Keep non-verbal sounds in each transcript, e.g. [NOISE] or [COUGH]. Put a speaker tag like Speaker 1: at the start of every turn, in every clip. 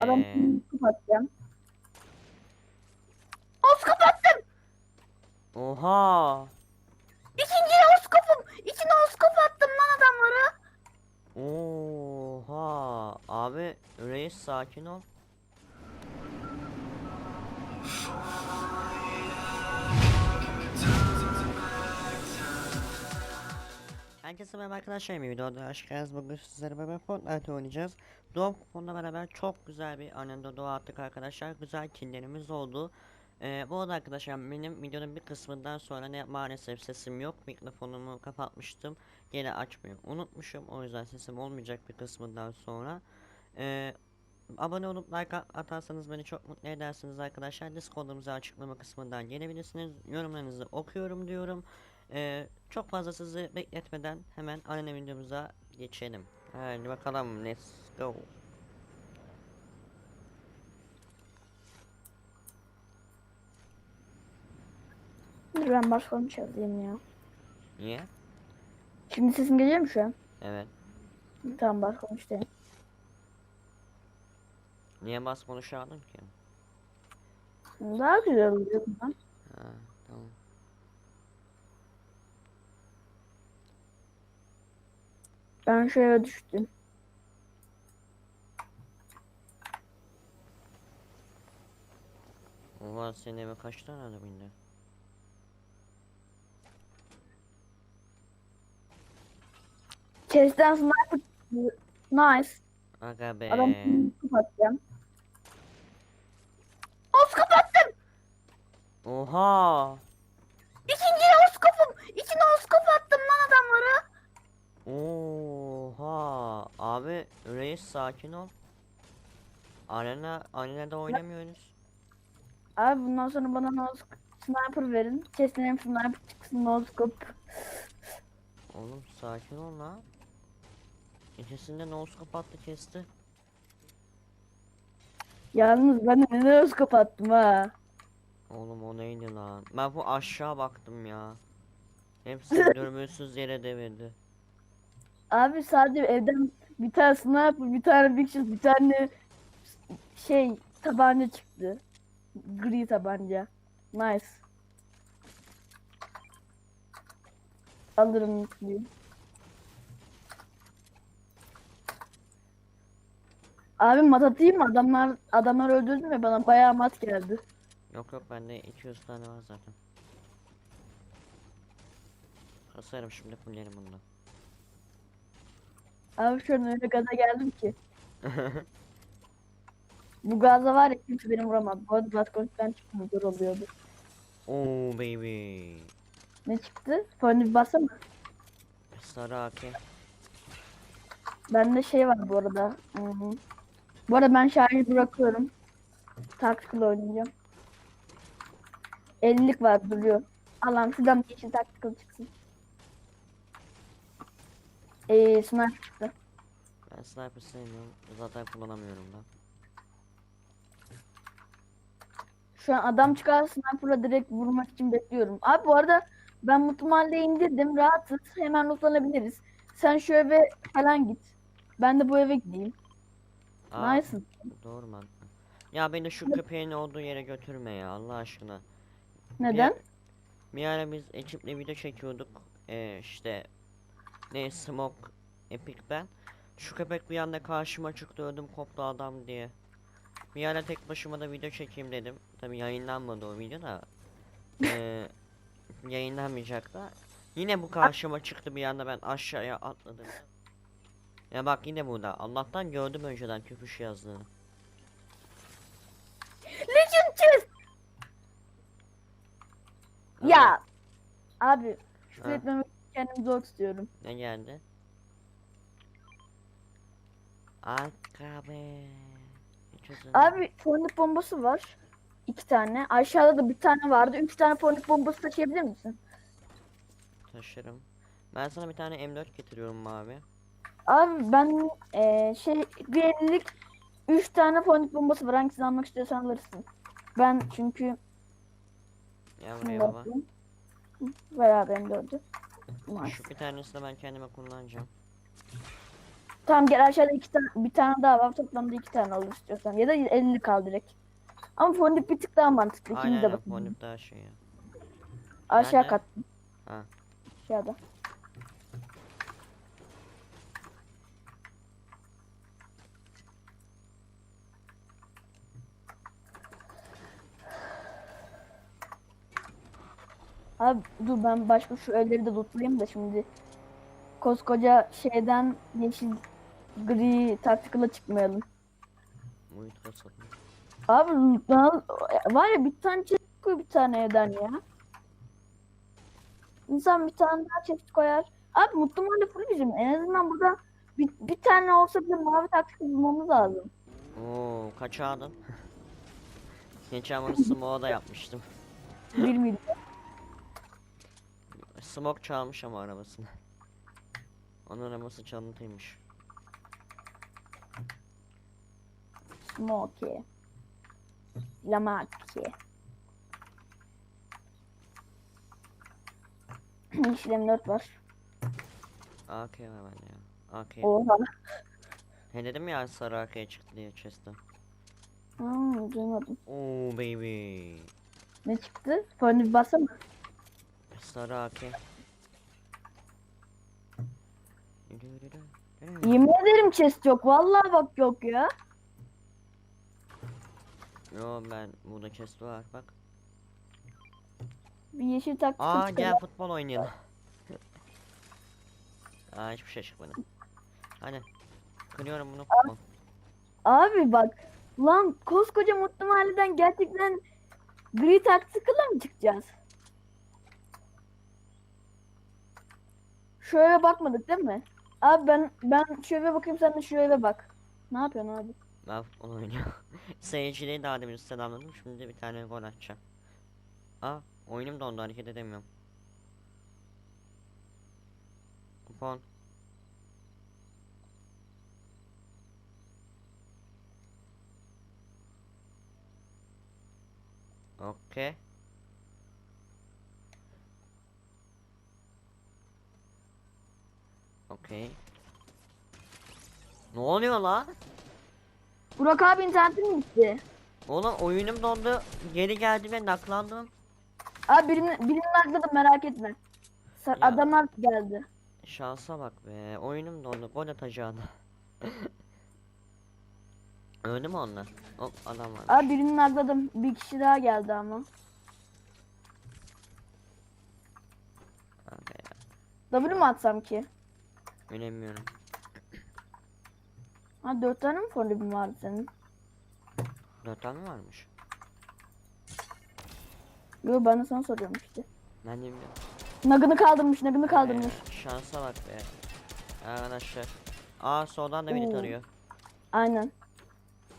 Speaker 1: Adam
Speaker 2: Ee,
Speaker 1: kapatacağım. Os kapattım.
Speaker 2: oha.
Speaker 1: İkinci oskopum. İçine oskop attım lan adamlara.
Speaker 2: Oha. Abi reis sakin ol. Herkese merhaba arkadaşlar. Bir videoda hoş geldiniz. Bugün sizlere beraber Fortnite oynayacağız. Doğum kuponla beraber çok güzel bir anında doğa attık arkadaşlar. Güzel killerimiz oldu. Ee, bu arada arkadaşlar benim videonun bir kısmından sonra ne maalesef sesim yok. Mikrofonumu kapatmıştım. Gene açmayı unutmuşum. O yüzden sesim olmayacak bir kısmından sonra. Ee, abone olup like at- atarsanız beni çok mutlu edersiniz arkadaşlar. Discord'umuza açıklama kısmından gelebilirsiniz. Yorumlarınızı okuyorum diyorum. Ee, çok fazla sizi bekletmeden hemen anne videomuza geçelim. Hadi bakalım let's go.
Speaker 1: Dur ben başkanı çalayım ya.
Speaker 2: Niye?
Speaker 1: Şimdi sesim geliyor mu şu an?
Speaker 2: Evet.
Speaker 1: Tamam başkanı işte.
Speaker 2: Niye bas konuşardın ki?
Speaker 1: Daha güzel oluyor bundan.
Speaker 2: Ha, tamam.
Speaker 1: Ben şöyle düştüm.
Speaker 2: Ulan senin eve kaç tane adam indi?
Speaker 1: Chest'ten sniper Nice.
Speaker 2: Aga be.
Speaker 1: Adam kapatacağım. Os kapattım.
Speaker 2: Oha.
Speaker 1: İkinci oskopum. İçine oskop attım lan adamlara.
Speaker 2: Oha. Abi reis sakin ol. Arena arenada oynamıyoruz.
Speaker 1: Abi bundan sonra bana no sniper verin. Chest'ten hem sniper çıksın no scope.
Speaker 2: Oğlum sakin ol lan. İkisinde nose kapattı kesti.
Speaker 1: Yalnız ben de ne scope attım ha.
Speaker 2: Oğlum o neydi lan? Ben bu aşağı baktım ya. Hepsi [LAUGHS] görmüyorsunuz yere devirdi.
Speaker 1: Abi sadece evden bir tane sniper, bir tane big shot, bir tane şey tabanca çıktı. Gri tabanca. Nice. Alırım mutluyum. Abi mat atayım mı? Adamlar adamlar öldürdü ve bana bayağı mat geldi.
Speaker 2: Yok yok bende 200 tane var zaten. Kasarım şimdi fullerim bundan.
Speaker 1: Abi şu an öyle gaza geldim ki. [LAUGHS] Bu gazda var ya kimse beni vuramaz. Bu arada Batcoin'den çıkmıyor zor oluyordu.
Speaker 2: Oo baby.
Speaker 1: Ne çıktı? Fönü bassana.
Speaker 2: Sarı AK.
Speaker 1: Bende şey var bu arada. Hı hı. Bu arada ben şarjı bırakıyorum. Tactical oynayacağım. 50'lik var duruyor. Allah'ım şuradan bir yeşil tactical çıksın. Eee sniper çıktı.
Speaker 2: Ben sniper sevmiyorum. Zaten kullanamıyorum da.
Speaker 1: Şu an adam çıkar sniper'la direkt vurmak için bekliyorum. Abi bu arada ben Mahalle'ye indirdim. Rahatız. Hemen lootlanabiliriz. Sen şu eve falan git. Ben de bu eve gideyim.
Speaker 2: Aa,
Speaker 1: Nice.
Speaker 2: Doğru mantıklı. Ya beni şu köpeğin olduğu yere götürme ya Allah aşkına.
Speaker 1: Neden?
Speaker 2: Bir, bir ara biz ekiple video çekiyorduk. Ee, işte ne smoke epic ben. Şu köpek bir anda karşıma çıktı ödüm koptu adam diye. Bir ara tek başıma da video çekeyim dedim. Tabi yayınlanmadı o video da. [LAUGHS] Ee, yayınlanmayacak da. Yine bu karşıma çıktı bir anda ben aşağıya atladım. Ya bak yine burada. Allah'tan gördüm önceden köpüş yazdığını.
Speaker 1: Legend chest. Ya. Abi. Küfür etmemek için kendimi zor tutuyorum.
Speaker 2: Ne geldi? Arka be. Hiç özür-
Speaker 1: Abi fondip bombası var. İki tane. Aşağıda da bir tane vardı. Üç tane fondip bombası taşıyabilir misin?
Speaker 2: Taşırım. Ben sana bir tane M4 getiriyorum mavi.
Speaker 1: Abi ben eee, şey bir ellilik üç tane fondip bombası var. Hangisini almak istiyorsan alırsın. Ben çünkü
Speaker 2: Ya buraya baba.
Speaker 1: abi M4'ü. Nice.
Speaker 2: Şu bir tanesini ben kendime kullanacağım.
Speaker 1: Tamam gel aşağıda iki tane bir tane daha var. Toplamda iki tane olur istiyorsan. Ya da 50 kal direkt. Ama fondip bir tık daha mantıklı. İkimiz
Speaker 2: Aynen
Speaker 1: de
Speaker 2: ya,
Speaker 1: bakın.
Speaker 2: fondip daha şey ya.
Speaker 1: Aşağı
Speaker 2: Nerede?
Speaker 1: kat.
Speaker 2: Ha.
Speaker 1: Aşağıda. Abi dur ben başka şu evleri de lootlayayım da şimdi. Koskoca şeyden yeşil gri taktikala çıkmayalım. Abi lootlan- var ya bir tane çeşit koy bir tane evden ya. İnsan bir tane daha çeşit koyar. Abi mutlu mahalle full bizim. En azından burada bir, bir tane olsa bile mavi taktik bulmamız lazım.
Speaker 2: Oo kaç aldın? [LAUGHS] Geçen bunu smoke'a da yapmıştım.
Speaker 1: Bir milyon.
Speaker 2: Smoke çalmış ama arabasını. Onun arabası çalıntıymış.
Speaker 1: Smoke. Lamaki. İşlem 4 var.
Speaker 2: AK var bende ya. AK.
Speaker 1: Oha.
Speaker 2: He dedim ya sarı AK çıktı diye chest'ten.
Speaker 1: Hmm, duymadım.
Speaker 2: Oo baby.
Speaker 1: Ne çıktı? Fönü bassana.
Speaker 2: Sarı AK.
Speaker 1: Yemin ederim chest yok. Vallahi bak yok ya.
Speaker 2: Yo ben burada chest var bak.
Speaker 1: Bir yeşil taktik
Speaker 2: Aa
Speaker 1: çıktı.
Speaker 2: gel futbol oynayalım. Aa hiçbir şey çıkmadı. Hadi. Kırıyorum bunu futbol.
Speaker 1: Abi bak. Lan koskoca mutlu mahalleden gerçekten gri taktikala mı çıkacağız? Şu eve bakmadık değil mi? Abi ben ben şu eve bakayım sen de şu eve bak. Ne yapıyorsun abi?
Speaker 2: Ben futbol oynuyorum. Seyircileri daha demin selamladım. Şimdi bir tane gol atacağım. Aa oyunum dondu hareket edemiyorum. Kupon. Okey. Okey. Ne oluyor la?
Speaker 1: Burak abi internetin mi gitti?
Speaker 2: Oğlum oyunum dondu. Geri geldi ve naklandım.
Speaker 1: Abi birini, birini nakladım merak etme. Sa-
Speaker 2: Ya.
Speaker 1: Adamlar geldi.
Speaker 2: Şansa bak be. Oyunum dondu. Gol atacağını. [LAUGHS] Öldü mü onlar? Hop adam var.
Speaker 1: Abi birini nakladım. Bir kişi daha geldi ama.
Speaker 2: Abi ya.
Speaker 1: W mu atsam ki?
Speaker 2: Bilemiyorum.
Speaker 1: Ha dört tane mi fondibin vardı senin?
Speaker 2: Dört tane mi varmış?
Speaker 1: Yo ben de sana soruyorum işte.
Speaker 2: Ben de bilmiyorum.
Speaker 1: Nagını kaldırmış, nagını kaldırmış.
Speaker 2: Be, şansa bak be. Arkadaşlar. Aa soldan da biri
Speaker 1: Oo.
Speaker 2: tarıyor.
Speaker 1: Aynen.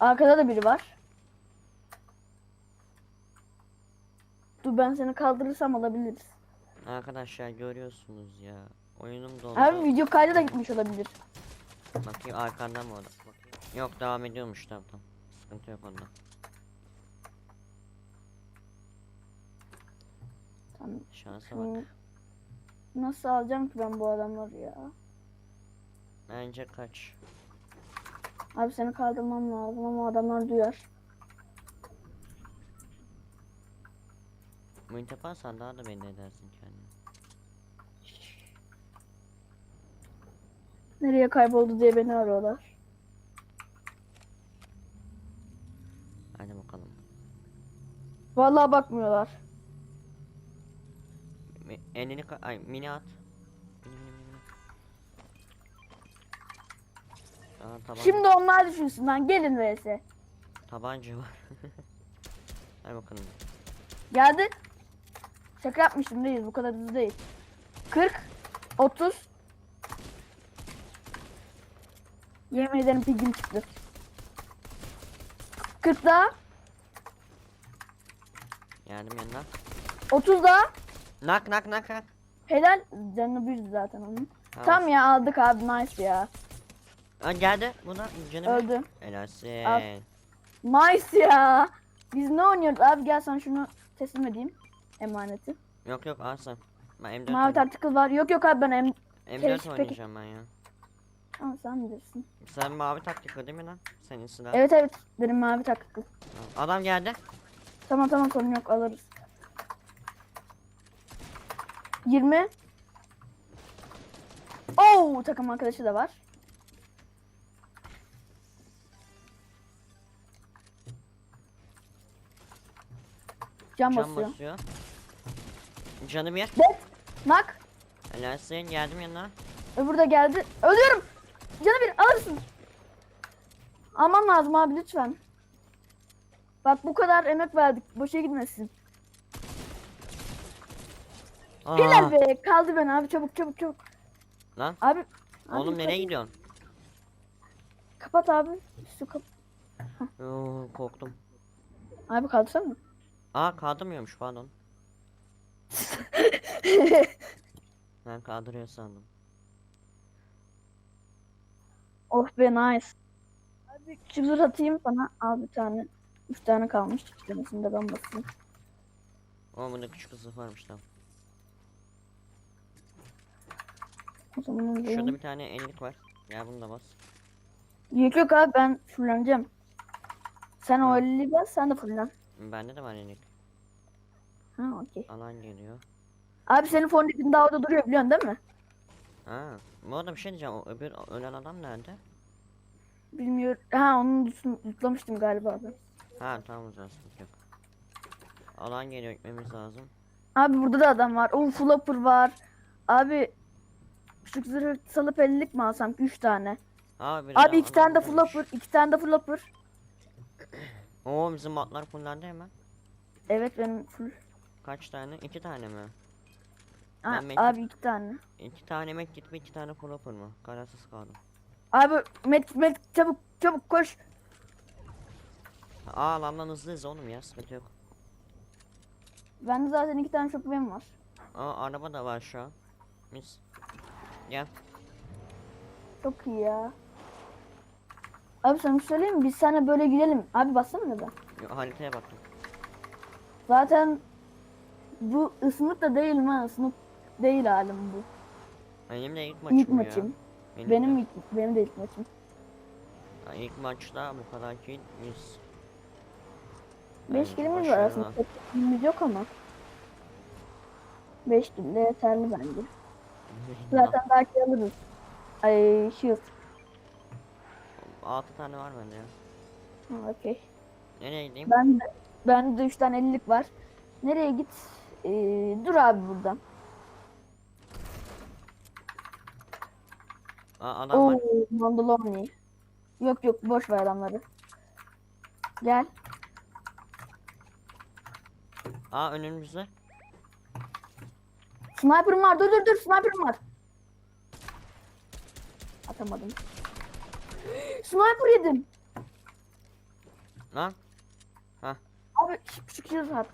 Speaker 1: Arkada da biri var. Dur ben seni kaldırırsam alabiliriz.
Speaker 2: Arkadaşlar görüyorsunuz ya. Oyunum dondu.
Speaker 1: Abi video kaydı da gitmiş olabilir.
Speaker 2: Bakayım arkandan mı o da? Bakayım. Yok devam ediyormuş tamam tamam. Sıkıntı yok onda.
Speaker 1: Tamam.
Speaker 2: Şansa bak.
Speaker 1: Nasıl alacağım ki ben bu adamları ya?
Speaker 2: Bence kaç.
Speaker 1: Abi seni kaldırmam lazım ama adamlar duyar.
Speaker 2: Mıyt yaparsan daha da belli edersin kendini.
Speaker 1: Nereye kayboldu diye beni arıyorlar.
Speaker 2: Hadi bakalım.
Speaker 1: Vallahi bakmıyorlar.
Speaker 2: Mi- Elini ka- ay mini at. Mini mini mini. mini. Aa tabanca,
Speaker 1: Şimdi onlar düşünsün lan gelin vs.
Speaker 2: tabanca var. [LAUGHS] Hadi bakalım.
Speaker 1: Geldi. Şaka yapmıştım değil bu kadar hızlı değil. 40 30 Yemin ederim pigim çıktı. 40 daha
Speaker 2: Geldim yanına.
Speaker 1: 30 daha
Speaker 2: Nak nak nak nak.
Speaker 1: Helal canı bir zaten onun.
Speaker 2: Tamam.
Speaker 1: Tam ya aldık abi nice ya.
Speaker 2: Aa, geldi. Bu da canım.
Speaker 1: Öldü.
Speaker 2: Helalsin.
Speaker 1: Al. Nice ya. Biz ne oynuyoruz abi gel sana şunu teslim edeyim. Emaneti.
Speaker 2: Yok yok alsın. Ben M4
Speaker 1: Mavi tactical var. Yok yok abi ben em
Speaker 2: M4
Speaker 1: Peki, peki.
Speaker 2: oynayacağım ben ya.
Speaker 1: Ama sen bilirsin.
Speaker 2: Sen mavi taktikli değil mi lan? Senin silah.
Speaker 1: Evet evet benim mavi taktık.
Speaker 2: Adam geldi.
Speaker 1: Tamam tamam sorun yok alırız. 20. Oo takım arkadaşı da var. Can
Speaker 2: Can
Speaker 1: basıyor.
Speaker 2: basıyor. Canı bir.
Speaker 1: Dead. Nak.
Speaker 2: Helalsin geldim yanına.
Speaker 1: Öbürü de geldi. Ölüyorum. Canı bir alırsın. Alman lazım abi lütfen. Bak bu kadar emek verdik. Boşa gitmesin.
Speaker 2: Aa,
Speaker 1: Helal be. Kaldı ben abi çabuk çabuk çabuk.
Speaker 2: Lan
Speaker 1: Abi. abi
Speaker 2: oğlum nereye
Speaker 1: kapat-
Speaker 2: gidiyorsun?
Speaker 1: Kapat abi. Üstü kap.
Speaker 2: Oo, korktum.
Speaker 1: Abi kaldırsana mı?
Speaker 2: Aa kaldırmıyormuş pardon. [LAUGHS] Ben kaldırıyor sandım.
Speaker 1: Oh be nice. Abi zırh atayım sana. Al bir tane. Üç tane kalmış. İki tanesini de ben basayım.
Speaker 2: Ama bunda küçük kızı varmış tamam.
Speaker 1: O zaman
Speaker 2: Şurada
Speaker 1: alayım.
Speaker 2: bir tane ellik var. Ya bunu da bas.
Speaker 1: Yok yok abi ben fulleneceğim. Sen o
Speaker 2: Ha.
Speaker 1: 50 bas sen de fullen.
Speaker 2: Bende de var ellik.
Speaker 1: Ha okey.
Speaker 2: Alan geliyor.
Speaker 1: Abi senin fondipin daha orada duruyor biliyorsun değil mi?
Speaker 2: Ha, bu arada bir şey diyeceğim. O öbür ölen adam nerede?
Speaker 1: Bilmiyorum. Ha onu yutlamıştım galiba abi.
Speaker 2: Ha tamam o zaman sıkıntı yok. Alan geliyor gitmemiz lazım.
Speaker 1: Abi burada da adam var. Oo flopper var. Abi küçük zırh salıp 50'lik mi alsam? 3 tane.
Speaker 2: Abi,
Speaker 1: Abi iki tane de flopper. iki tane de flopper.
Speaker 2: Oo bizim matlar fullendi hemen.
Speaker 1: Evet benim full.
Speaker 2: Kaç tane? İki tane mi? Mektup-
Speaker 1: abi iki tane.
Speaker 2: İki tane mek ve iki tane flopper mı? Kararsız kaldım.
Speaker 1: Abi met met çabuk çabuk koş.
Speaker 2: Aa alandan hızlıyız oğlum ya sıkıntı yok.
Speaker 1: Bende zaten iki tane şokbem var.
Speaker 2: Aa araba da var şu an. Mis. Gel.
Speaker 1: Çok iyi ya. Abi sana bir şey söyleyeyim mi? Biz sana böyle gidelim. Abi bassana da.
Speaker 2: Yo, haritaya baktım.
Speaker 1: Zaten bu ısınık da değil mi? Isınık değil halim bu.
Speaker 2: Benim de ilk maçım
Speaker 1: İlk
Speaker 2: ya.
Speaker 1: maçım. Benim ilk, benim de ilk maçım.
Speaker 2: Ya, ilk maçta bu kadar kill mis.
Speaker 1: 5
Speaker 2: Yani
Speaker 1: kilimiz var aslında. Çok kilimiz yok ama. 5 kill de yeterli bence. [LAUGHS] Zaten belki alırız. Ay shield.
Speaker 2: 6 tane var bende ya.
Speaker 1: Okey.
Speaker 2: Nereye gideyim?
Speaker 1: Ben de, ben de 3 tane 50'lik var. Nereye git? Ee, dur abi buradan.
Speaker 2: Aa adam
Speaker 1: Oo,
Speaker 2: var.
Speaker 1: Mandaloni. Yok yok boş ver adamları. Gel.
Speaker 2: Aa önümüzde.
Speaker 1: Sniper'ım var. Dur dur dur sniper'ım var. Atamadım. [GASPS] Sniper yedim.
Speaker 2: Lan.
Speaker 1: Abi küçük yıl at.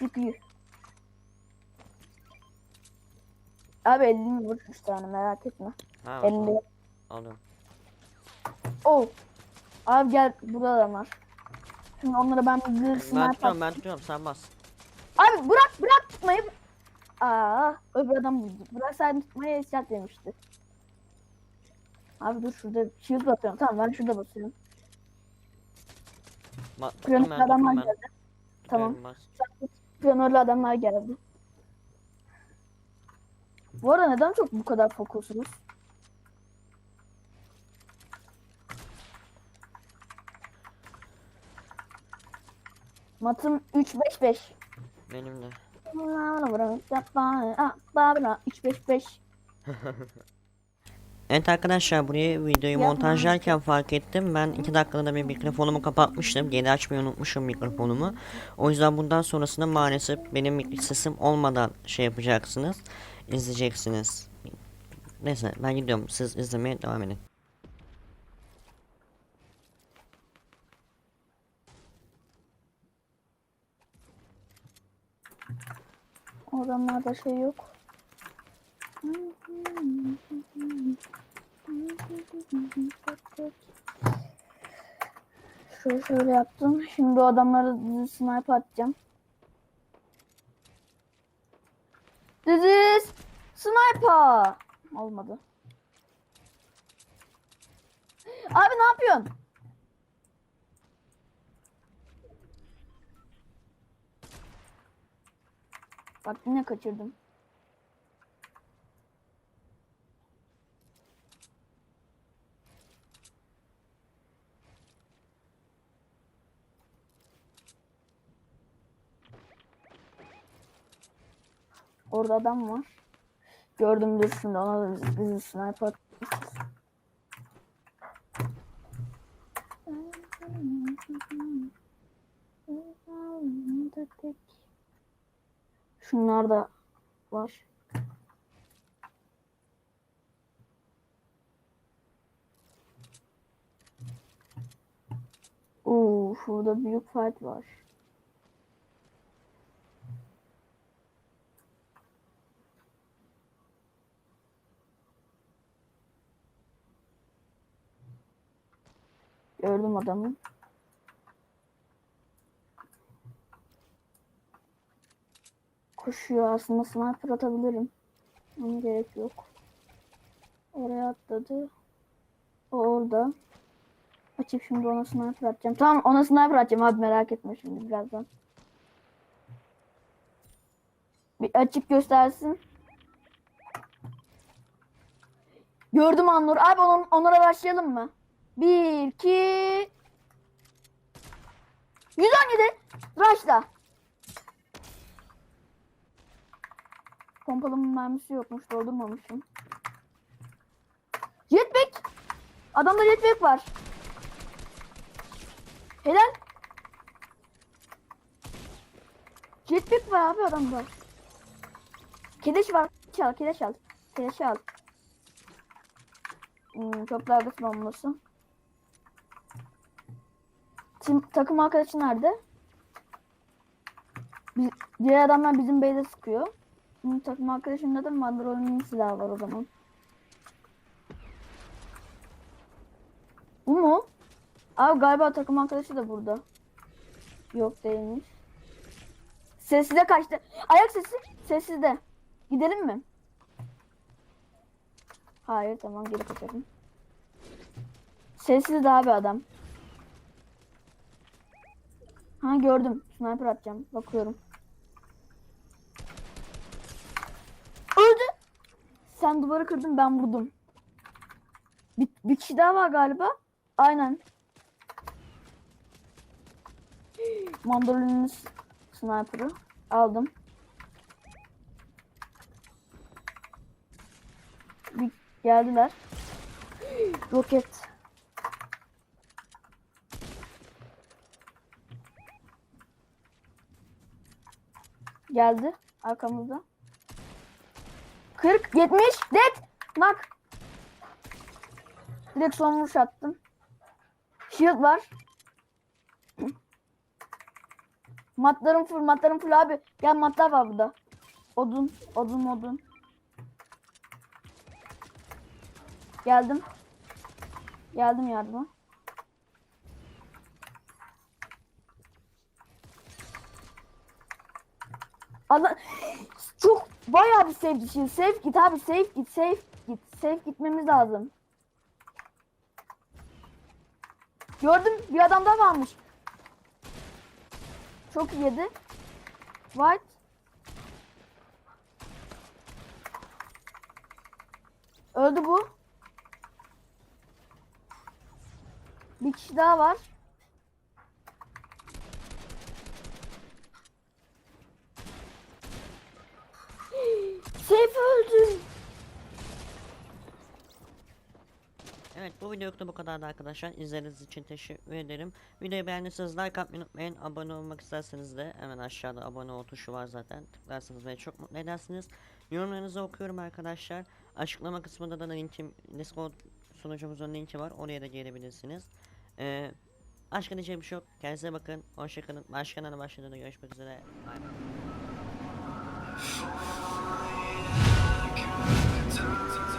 Speaker 1: Yıl. Abi 50 mi vur 3 tane merak etme.
Speaker 2: Ha
Speaker 1: 50.
Speaker 2: tamam. Alıyorum.
Speaker 1: Oh. Abi gel burada var. Şimdi onlara ben bir zırh
Speaker 2: Ben
Speaker 1: sniper
Speaker 2: tutuyorum ben tutuyorum sen bas.
Speaker 1: Abi bırak bırak tutmayı. Aa öbür adam vurdu. Bırak sen tutmayı eşyat demişti. Abi dur şurada shield basıyorum. Tamam ben şurada basıyorum.
Speaker 2: Ba tuttum ben
Speaker 1: adamlar
Speaker 2: tuttum ben.
Speaker 1: geldi. Tamam.
Speaker 2: Ben bas.
Speaker 1: Piyonörlü adamlar geldi. Bu arada neden çok bu kadar fokusunuz? Matım 3-5-5.
Speaker 2: Benim de.
Speaker 1: 3-5-5. [LAUGHS]
Speaker 2: Evet arkadaşlar buraya videoyu
Speaker 1: Yapma.
Speaker 2: montajlarken fark ettim. Ben 2 dakikada da bir mikrofonumu kapatmıştım. Geri açmayı unutmuşum mikrofonumu. O yüzden bundan sonrasında maalesef benim sesim olmadan şey yapacaksınız. izleyeceksiniz. Neyse ben gidiyorum. Siz izlemeye devam edin.
Speaker 1: Adamlarda şey yok. Şöyle şöyle yaptım. Şimdi o adamlara sniper atacağım. Dizi sniper. Olmadı. Abi ne yapıyorsun? Bak yine kaçırdım. Orada adam var. Gördüm dur şimdi ona da bizi, bizi sniper Şunlar da var. Oo, şurada büyük fight var. Gördüm adamı. Koşuyor aslında sniper atabilirim. Ama gerek yok. Oraya atladı. O orada. Açıp şimdi ona sniper atacağım. Tamam ona sniper atacağım abi merak etme şimdi birazdan. Bir açıp göstersin. Gördüm Annur. Abi on, onlara başlayalım mı? 1, 2... 117. Rush'la. Pompalımın mermisi yokmuş. Doldurmamışım. Jetpack. Adamda jetpack var. Helal. Jetpack var abi adamda. Kedeş var. Çal, kedeş al. Kedeş al. Hmm, çok dalgası bombası. Tim, takım arkadaşı nerede? Biz, diğer adamlar bizim base'e sıkıyor. Bunun takım arkadaşında da Mandalorian'ın silahı var o zaman. Bu mu? Abi galiba takım arkadaşı da burada. Yok değilmiş. Sessize kaçtı. Ayak sesi sessizde. Gidelim mi? Hayır tamam geri kaçalım. Sessiz de abi adam. Ha gördüm. Sniper atacağım. Bakıyorum. Öldü. Sen duvarı kırdın ben vurdum. Bir, bir kişi daha var galiba. Aynen. [GASPS] Mandolinin sniper'ı aldım. Bir geldiler. [GASPS] Roket. Geldi arkamızda. 40 70 dead nak. Direkt son vuruş attım. Shield var. Matlarım full, matlarım full abi. Gel matlar var burada. Odun, odun, odun. Geldim. Geldim yardıma. Allah [LAUGHS] çok bayağı bir safe düşün. Safe git abi safe git safe git. Safe gitmemiz lazım. Gördüm bir adam daha varmış. Çok yedi. White. Öldü bu. Bir kişi daha var.
Speaker 2: Evet bu videoyu videolukta bu kadardı arkadaşlar. İzlediğiniz için teşekkür ederim. Videoyu beğendiyseniz like atmayı unutmayın. Abone olmak isterseniz de hemen aşağıda abone ol tuşu var zaten. Tıklarsanız beni çok mutlu edersiniz. Yorumlarınızı okuyorum arkadaşlar. Açıklama kısmında da linkim, Discord sunucumuzun linki var. Oraya da gelebilirsiniz. Ee, başka diyeceğim bir şey yok. Kendinize bakın. Hoşçakalın. Başka kanalda başladığında görüşmek üzere. Bye bye.